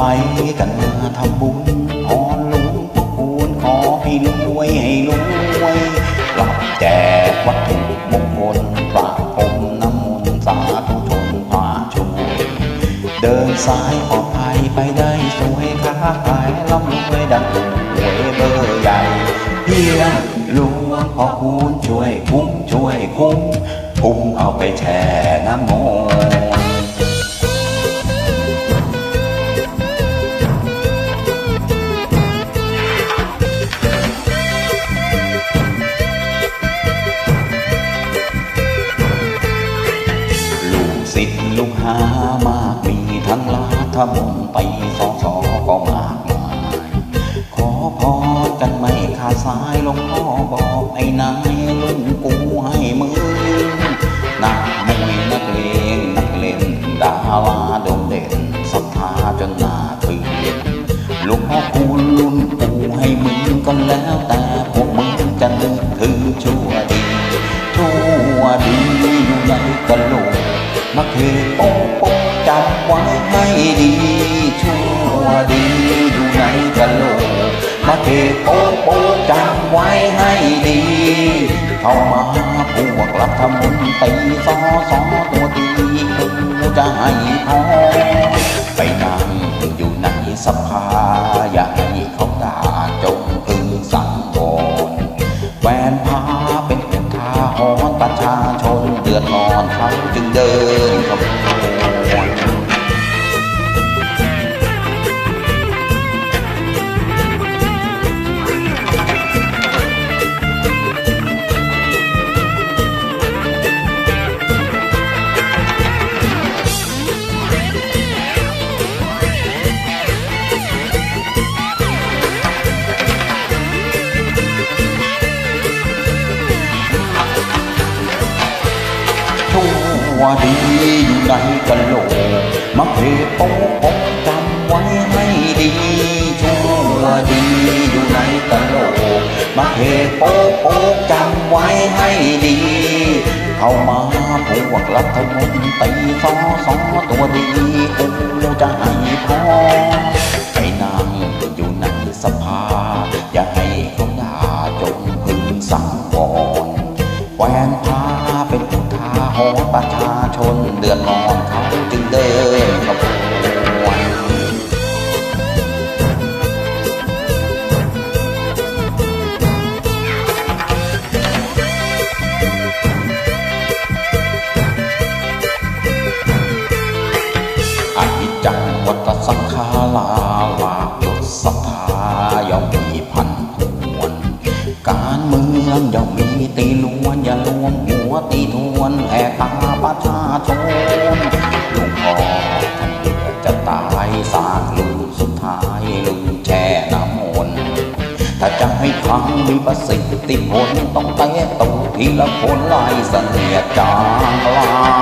ไหลกันมาทำบุญพรหลวงพ่อคูณขอให้รวยให้รวยรับแจกวัตถุมงคลประพรมน้ำมนต์สาธุชนพาช่วยเดินสายปลอดภัยไปได้สวยค้าขายร่ำรวยดังหวยเบอร์ใหญ่เพียงหลวงพ่อคูณช่วยคุ้มช่วยคุ้มพุ่งเอาไปแช่น้ำมน ลูกหามากมีทั้งลาทะมงไปสอสอก็มากมายขอพรกันไม่ขาดสายหลวงพ่อบอกไอ้นายลุงกูให้มือ ไว้ให้ดีชั่วดีอยู่ในกะโหลกมาเคโป๊ะโป๊ะจำไว้ให้ดีเข้ามาพวกรัฐมนตีสอสอตัวดีกูจะให้พอไปนั่งอยู่ในสภาอย่าให้เขาด่าจงพึงสังวอนแฟนพาเป็นอุทาหรณ์ประชาชนเดือดร้อนเขาจึงเดินเขบ วดีอยู่ในกะโหลกมาเพโป๊ะโป๊ะจำไว้ให้ดีชั่วดีอยู่ในกะโหลกมาเพโป๊ะโป๊ะจำไว้ให้ดี เข้ามาพวกรัฐมนตรีสอสอตัวดีกูจะให้พอไปนั่งอยู่ในสภา อย่าให้เขาด่าจงพึงสั่งวอนแฟนพา ประชาชนเดือดร้อนเขาจึงเดินขบวนอนิจังวัฏสังขาราลาบยศศรัทธาย่อมมีพันพวนการเมืองย่อมมีตีล้วนอย่ารวมหัวตีทวนแหกตา ประชาชนลุงพ่อท่านเดือดจะตายสางลุงสุดท้ายลุงแช่น้ำมนต์ถ้าจะให้ครั้งมีประสิทธิผลต้องเตะตูทีละคนไล่เสนียดจางลา